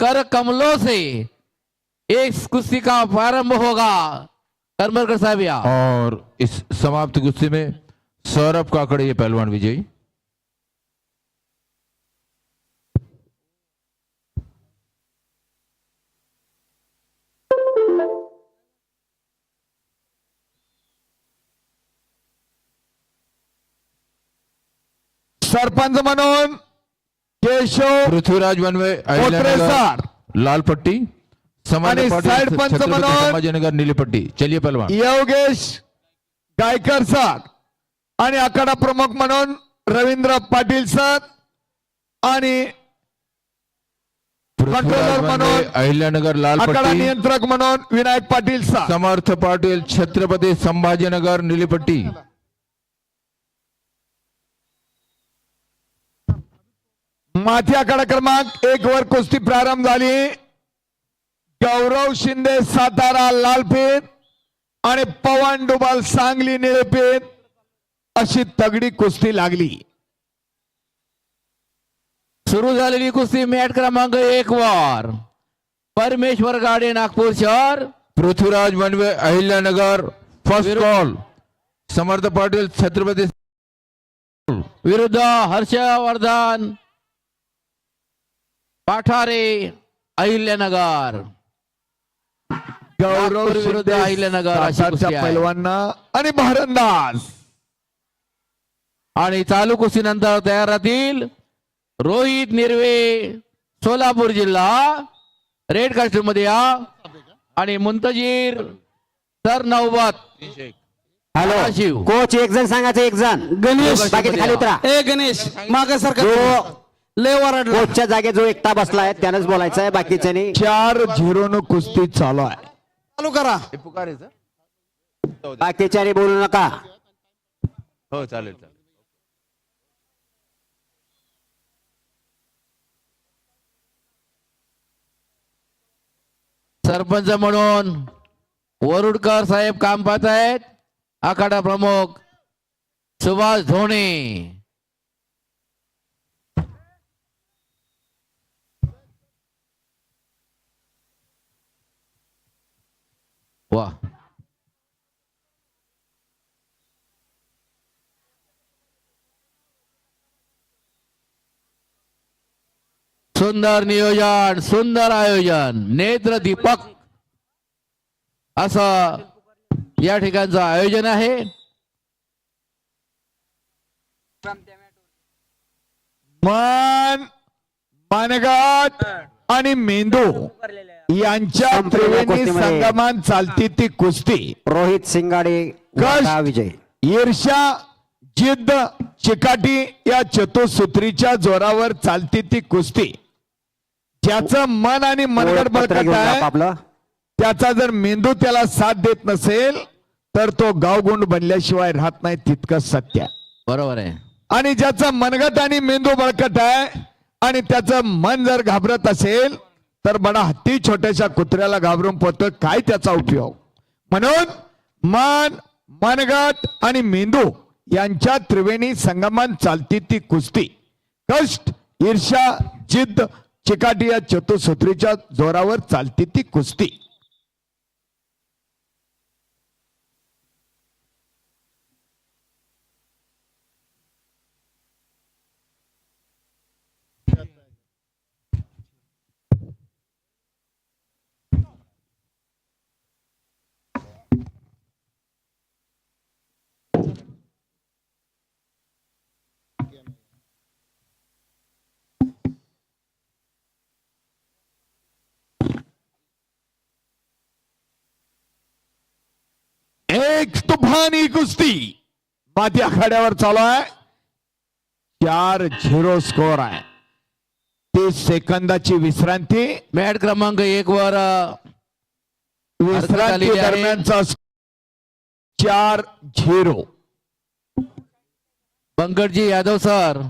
कर कमलों से एक कुश्ती का प्रारंभ होगा। करमरकर साहब और इस समाप्त कुश्ती में सौरभ काकड़े पहलवान विजयी। सरपंच म्हणून केशव पृथ्वीराज अहिल्यानगर सर. लाल पट्टी समाज साइड पंच. संभाजीनगर नीली पट्टी. चलिए पहलवान. योगेश गायकर सर. आणि आखाडा प्रमुख म्हणून रवींद्र पाटील सर. आणि कंट्रोलर मनोज. अहिल्यानगर लाल आखाडा नियंत्रक म्हणून विनायक पाटील सर. समर्थ पाटील छत्रपति संभाजीनगर नीली माथी आखाडा क्रमांक एक वर कुस्ती प्रारंभ झाली. गौरव शिंदे सातारा लालपेठ आणि पवन डुबाल सांगली निळेपेठ अशी तगडी कुस्ती लागली. सुरू झालेली कुस्ती मॅट क्रमांक एक वर. परमेश्वर गाडे नागपूर शहर. पृथ्वीराज बनवे अहिल्यानगर फर्स्ट कॉल समर्थ पाटील छत्रपति विरुद्ध हर्षवर्धन. पाठारे अहिल्यानगर गौरव विरुद्ध अहिल्यानगर. पैलवांना आणि भारंदाज आणि चालू कुस्तीनंतर तयार राहतील रोहित निर्वे सोलापूर जिल्हा रेड कास्ट्यूममध्ये या आणि मुंतजीर सर नौबत हॅलो शिव. कोच एक जण सांगायचं एक जण गणेश. खाली उतरा ए गणेश माग सारखा जो लय वरडला कोचच्या जागे जो एकटा बसलाय त्यानंच बोलायचं आहे बाकीच्यानी. चार झिरो न कुस्ती चालू आहे. चालू करा. बाकीच्यानी बोलू नका. हो चालेल चालेल. सरपंच म्हणून वरुडकर साहेब काम पाहत आहेत. आखाडा प्रमुख सुभाष धोणे वा. सुंदर नियोजन सुंदर आयोजन. नेत्र दीपक असं या ठिकाणचं आयोजन आहे. मन मानगाट आणि मेंदू. यांच्या त्रिवेणी. संगमान चालती ती कुस्ती रोहित सिंगाडे विजय ईर्षा जिद्द चिकाटी या चतुसूत्रीच्या जोरावर चालती ती कुस्ती ज्याचं मन आणि मनगड बळकट आहे आपलं त्याचा जर मेंदू त्याला साथ देत नसेल तर तो गावगुंड बनल्याशिवाय राहत नाही तितकं सत्य. बरोबर आहे आणि ज्याचं मनगट आणि मेंदू बळकट आहे आणि त्याचं मन जर घाबरत असेल तर बडा हत्ती छोट्याशा कुत्र्याला घाबरून पोहतोय. काय त्याचा उपयोग? म्हणून मन मनगट आणि मेंदू यांच्या त्रिवेणी संगमान चालती ती कुस्ती. कष्ट ईर्षा जिद्द चिकाटी या चतुसूत्रीच्या जोरावर चालती ती कुस्ती. एक तुफानी कुस्ती. माती आखाड्यावर चालू आहे. चार झिरो स्कोर आहे. तीस सेकंदाची विश्रांती. मॅट क्रमांक एक वर विश्रांती. दरम्यानचा चार झिरो. बंकटजी यादव सर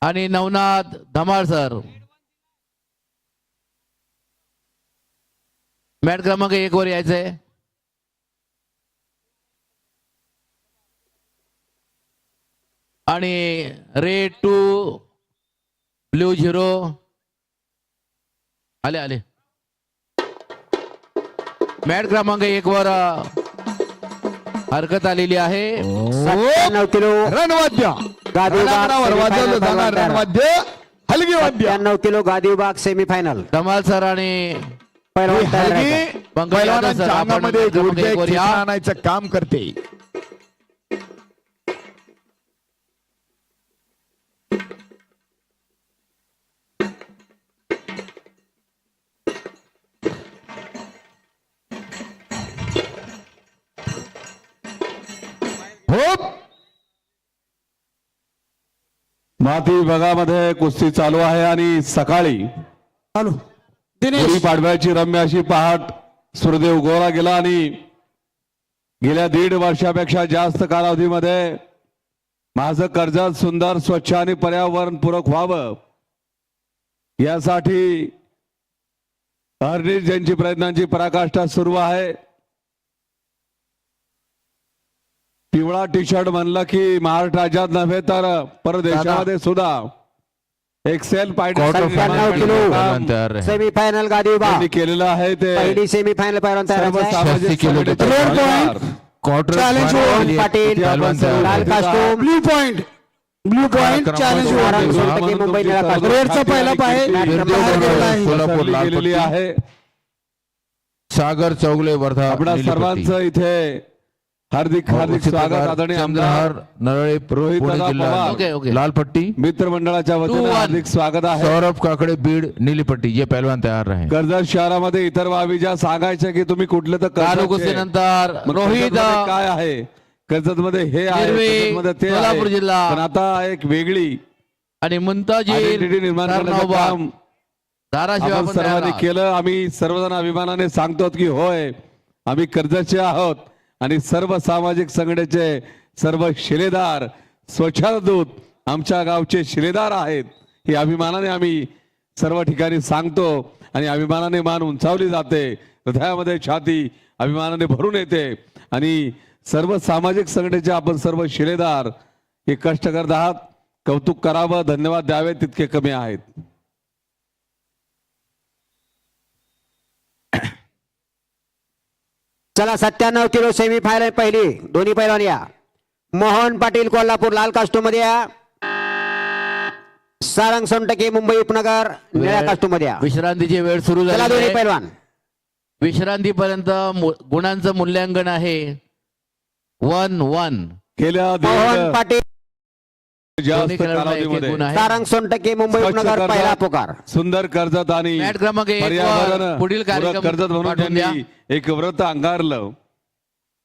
आणि नवनाथ धमाळ सर. मॅट क्रमांक एक वर यायचंय. आणि रेड टू ब्ल्यू झिरो. आले आले. मॅट क्रमांक एक वर हरकत आलेली आहे. सत्त्याण्णव किलो. रणवाद्य. गादी रणांगणावर विभाग वाजवलं जाणार तयार. रणवाद्य. हलगी वाद्य. सत्त्याण्णव किलो गादी विभाग सेमीफायनल धमाल सर आणि ही हलगी अंगामध्ये. खेचून आणायचं काम करते. होप माती विभागामध्ये कुस्ती चालू आहे आणि सकाळी चालू. दिनेश. गुढीपाडव्याची रम्य अशी पहाट सूर्यदेव उगवला गेला आणि गेल्या दीड वर्षापेक्षा जास्त कालावधीमध्ये माझं कर्जत सुंदर स्वच्छ आणि पर्यावरण पूरक व्हावं. यासाठी हरनीत यांची प्रयत्नांची पराकाष्ठा सुरू आहे. पिवळा टी शर्ट म्हणलं की महाराष्ट्र राज्यात नव्हे तर परदेशामध्ये सुद्धा. एक्सेल सेमीफायनल गादी केलेलं आहे ते. पहिली सेमीफायनल पहिलवान तयार सर्व आहे. सामाजिक 86 किलो संघटनेचे रेड पत्रकार. Point. Quarter Challenge final one के लिए पाटील, लाल रहे. Costume blue point blue point challenge Mumbai पहिला गेलेला आहे. सागर चौगले वर्धा पट्टी. सर्वांचं इथे हार्दिक हार्दिक उचित स्वागत आदरणीय आमदार नरळे रोहित पुणे जिल्हा पवार. Okay okay. लाल पट्टी मित्र मंडळाच्या Two वतीने. हार्दिक स्वागत आहे. सौरभ काकडे बीड नीली पट्टी ये पहलवान तैयार रहे. कर्जत शहरामध्ये इतर बाबी ज्या सांगायच्या की तुम्ही कुठले तर मग रोहित काय आहे? कर्जत मध्ये हे आहे ते सोलापूर आहे जिल्हा. पण आता एक वेगळी आणि आयडेंटिटी निर्माण धाराशिव सर्वांनी. केलं. आम्ही सर्वजण अभिमानाने सांगतो की होय आम्ही कर्जतचे आहोत. आणि सर्व सामाजिक संघटनेचे सर्व शिलेदार स्वच्छतादूत आमच्या गावचे शिलेदार आहेत. हे अभिमानाने आम्ही सर्व ठिकाणी सांगतो आणि अभिमानाने मान उंचावली जाते. हृदयामध्ये छाती अभिमानाने भरून येते. आणि सर्व सामाजिक संघटनेचे आपण सर्व शिलेदार हे कष्ट करत आहात. कौतुक करावं धन्यवाद द्यावे तितके कमी आहेत. चला सत्त्याण्णव किलो सेमीफायनल पहिली. दोन्ही पैलवान या. मोहन पाटील कोल्हापूर लाल कास्टूममध्ये या. सारंग सोनटके मुंबई उपनगर निळ्या कास्टूममध्ये या. विश्रांतीची वेळ सुरू चला झाली दोन्ही आहे. पैलवान. विश्रांतीपर्यंत मु- गुणांचं मूल्यांकन आहे. One one. गेल्या मोहन दीड पाटील जास्त कालावधीमध्ये सारंग सोनटके मुंबई उपनगर पहिला पुकार. सुंदर कर्जत आणि मॅट क्रमांक एक पर्यावरण पुढील कार्यक्रम कर्जत म्हणून पाठवून द्या. त्यांनी एक व्रत अंगारलं.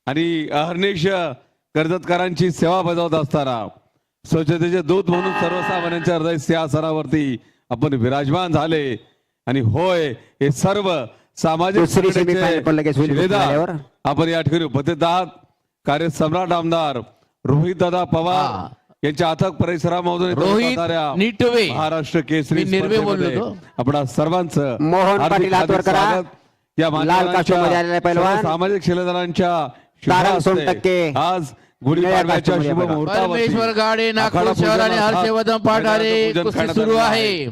आणि अहर्निश कर्जतकरांची सेवा बजावत असताना स्वच्छतेचे दूत म्हणून सर्वसामान्यांच्या हृदय सिंहासनावरती आपण विराजमान झाले. आणि होय हे सर्व सामाजिक दुसरी संघटनेचे semi-final पण लगेच होईल शिलेदार झाल्यावर. आपण या ठिकाणी उपस्थित आहात. कार्य सम्राट आमदार रोहित दादा पवार. हा. यांच्या अथक परिसरामधून रोहित निटवे. महाराष्ट्र केसरी निर्वे बोललो. आपण सर्वांचं मोहन पाटील. या सामाजिक शिलेदारांच्या. आज गुढीपाडव्याच्या शुभ परमेश्वर गाडे नागपूर शहर आणि हर्षवर्धन पाठारे सुरू आहे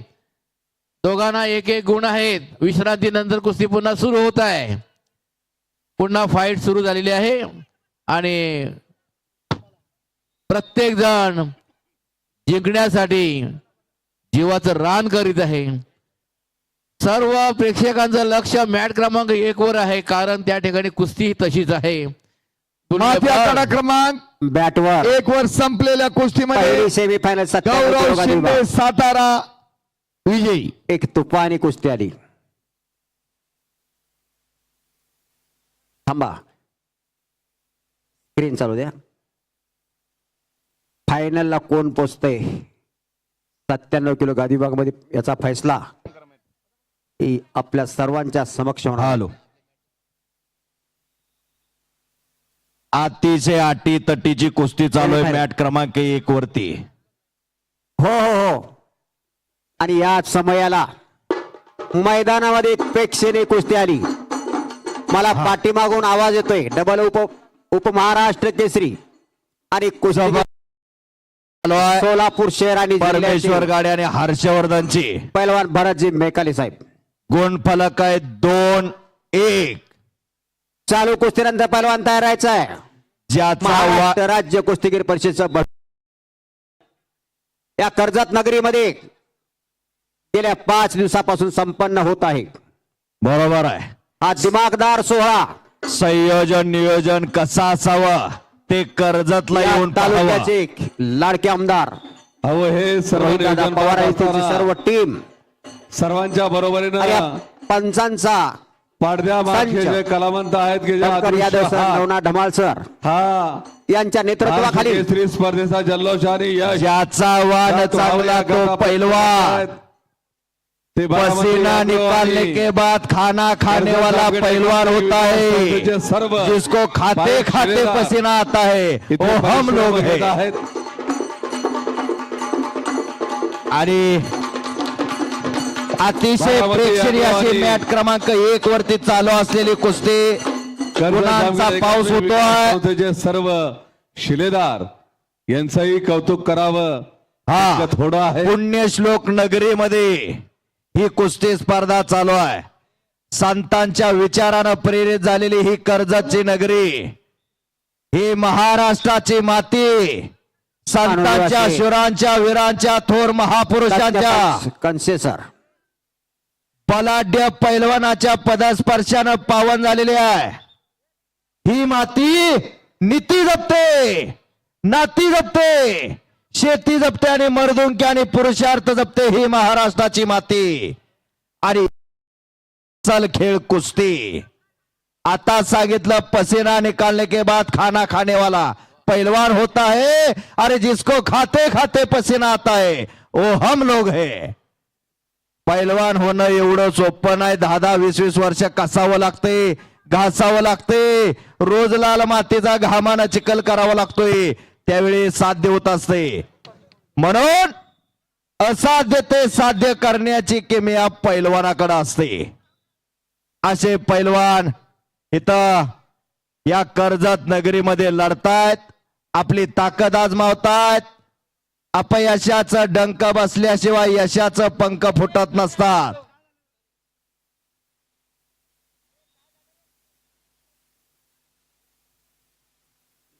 दोघांना एक एक गुण आहेत विश्रांतीनंतर कुस्ती पुन्हा सुरू होत आहे पुन्हा फाईट सुरू झालेली आहे आणि प्रत्येक जण जिंकण्यासाठी जीवाचं रान करीत आहे. सर्व प्रेक्षकांचं लक्ष मॅट क्रमांक एक वर आहे कारण त्या ठिकाणी कुस्ती ही तशीच आहे. आखाडा क्रमांक बॅटवर एक वर संपलेल्या कुस्तीमध्ये सेमीफायनल गौरव शिंदे. सातारा विजयी. एक तुफानी कुस्ती आली. थांबा. स्क्रीन चालू द्या. फायनलला कोण पोचतंय? सत्त्याण्णव किलो गादी मध्ये याचा फैसला. आपल्या सर्वांच्या समक्ष होणार. हॅलो. अतिशय अटी तटीची कुस्ती चालू आहे मॅट क्रमांक एक वरती. हो हो हो. आणि या समयाला मैदानामध्ये प्रेक्षणीय कुस्ती आली. मला पाठीमागून आवाज येतोय. डबल उप उपमहाराष्ट्र केसरी. आणि कुस्ती सोलापूर शहर आणि परमेश्वर गाडी आणि हर्षवर्धनची. पैलवान भरतजी मेकाले साहेब. गुणफलक आहे दोन एक. चालू कुस्तीनंतर पहिलवान तयार राहायचा आहे ज्याचा राज्य कुस्तीगीर परिषदेचं या कर्जत नगरीमध्ये गेल्या पाच दिवसापासून संपन्न होत आहे. बरोबर आहे. हा दिमागदार सोहळा. संयोजन नियोजन कसं असावं? ते कर्जतला येऊन. तालुक्याचे लाडके आमदार अहो हे सर्व नियोजन पवार करत यांची असताना सर्व टीम. सर्वांच्या बरोबरीनं पंचांचा संच. जे कलावंत आहेत की जे शंकर यादव सर हात, ढमाळ सर. हा. यांच्या नेतृत्वाखाली केसरी स्पर्धेचा जल्लोष आणि यश. ज्याचा त्या तो चांगला तो पैलवान. पसीना निकालने के बाद खाना खाने वाला पहलवान होता है सर्व जिसको खाते खाते पसीना आता है वो हम लोग हैं। आणि अतिशय प्रेक्षणीय अशी मॅच क्रमांक एक वरती चालू असलेली कुस्ती. गुणांचा पाऊस होतोय सर्व शिलेदार यांचंही कौतुक करावं. हा. थोडं आहे. पुण्यश्लोक नगरीमध्ये. ही कुस्ती स्पर्धा चालू आहे. संतांच्या विचारानं प्रेरित झालेली ही कर्जतची नगरी ही महाराष्ट्राची माती संतांच्या. शुरांच्या वीरांच्या थोर महापुरुषांच्या कनसे सर. बलाढ्य पैलवानाच्या पदस्पर्शानं पावन झालेली आहे. ही माती नीती जपते नाती जपते. शेती जपते आणि मर्दुंकी आणि पुरुषार्थ जपते ही महाराष्ट्राची माती. आणि चल खेळ कुस्ती. आता सांगितलं पसीना निकालने के बाद खाना खाने वाला पहलवान होता है अरे जिसको खाते खाते पसीना आता है वो हम लोग है. पहलवान होणं एवढं सोपं नाही दहा दहा वीस वीस वर्ष कसावं लागते घासावं लागते. रोज लाल मातीचा घामानं चिखल करावा लागतोय. त्यावेळी साध्य होत असते. म्हणून असाध्य ते साध्य करण्याची किमया पैलवानाकडे असते. असे पैलवान इथं या कर्जत नगरीमध्ये लढतायत आपली ताकद आजमावतायत. अपयशाचं डंक बसल्याशिवाय यशाचं पंख फुटत नसतात.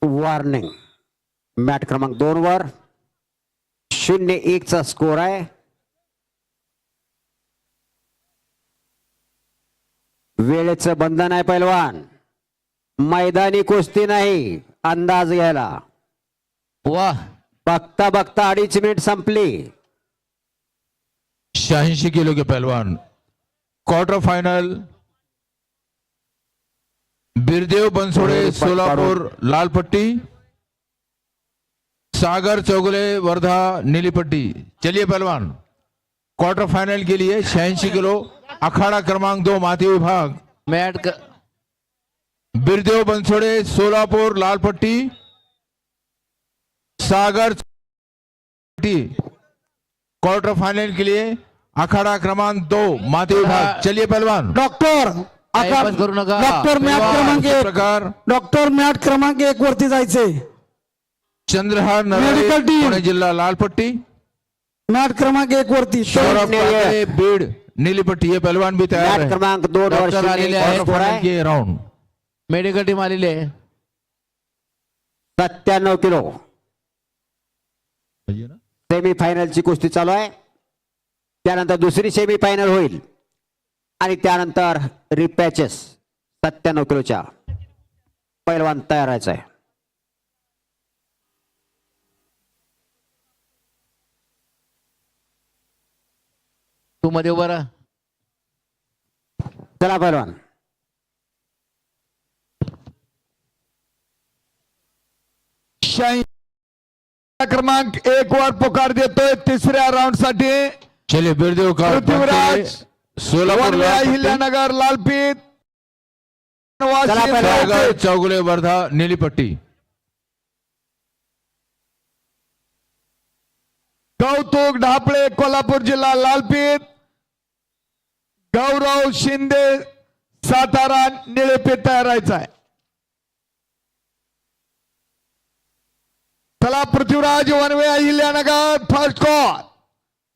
वॉर्निंग मॅट क्रमांक दोन वर शून्य एक चा स्कोर आहे. वेळेचं बंधन आहे पैलवान. मैदानी कुस्ती नाही अंदाज घ्यायला. वा. बघता बघता अडीच मिनिट संपली. शहाऐंशी किलो के पहलवान क्वार्टर फाइनल बिरदेव बनसोड़े सोलापुर लाल पट्टी सागर चौगले वर्धा नीली पट्टी चलिए पहलवान क्वार्टर फाइनल के लिए छियासी किलो अखाड़ा क्रमांक दो माती विभाग। मॅट क- बिरदेव बनसोड़े सोलापुर लाल पट्टी सागर पट्टी क्वार्टर फाइनल के लिए अखाड़ा क्रमांक दो माती विभाग। चलिए पहलवान। डॉक्टर करू. डॉक्टर मॅट क्रमांक प्रकार। डॉक्टर मॅट क्रमांक एक वरती जायचे चंद्रहार नरळे, Medical team. पुणे जिल्हा लाल पट्टी मॅट क्रमांक एक वरती. सौरभ. काकडे, बीड नीली पट्टी ये पहलवान भी तैयार मॅट है क्रमांक दोन वर डॉक्टर शून्य आलेले आहेत. आहे के राउंड मेडिकल टीम आलेली आहे. सत्त्याण्णव किलो. सेमी फायनलची कुस्ती चालू आहे. त्यानंतर दुसरी सेमी फायनल होईल. आणि त्यानंतर रिपॅचेस सत्त्याण्णव किलोच्या पैलवान तयार व्हायचा आहे. तू मध्ये उभा राहा. चला शहाऐंशी क्रमांक एक वर पुकार देतोय तिसऱ्या राऊंडसाठी. चलिए बिरदेव पृथ्वीराज सोलापुर अहिल्यानगर लालपीत चला चौगुले वर्धा नीली पट्टी. कौतुक ढापळे कोल्हापूर जिल्हा लालपीत गौरव शिंदे सातारा निळेपीठ तयार व्हायचा आहे. चला पृथ्वीराज वनवे अहिल्यानगर फर्स्ट कॉल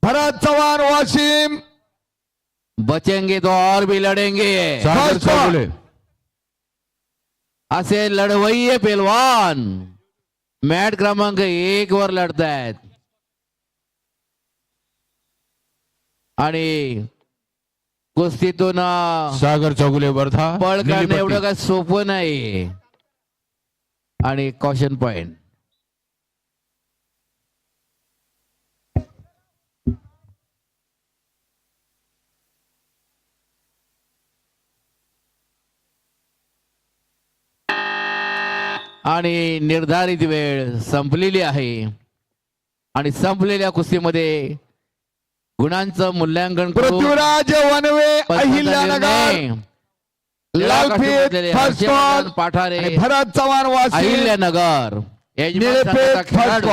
भरत चव्हाण वाशिम. बचेंगे तो और भी लढेंगे ball. चौगुले असे लढवय्ये पेलवान. मॅट क्रमांक एक वर लढतायत. आणि कुस्तीतून सागर चौगुले वर्धा बळ काढणं. एवढं काय सोपं नाही. आणि कॉशन पॉइंट आणि निर्धारित वेळ संपलेली आहे. आणि संपलेल्या कुस्तीमध्ये गुणांचं मूल्यांकन पृथ्वीराज वनवे अहिल्यानगर लालफीत पाठारे भरत चव्हाण वासी अहिल्यानगर खेळाडू.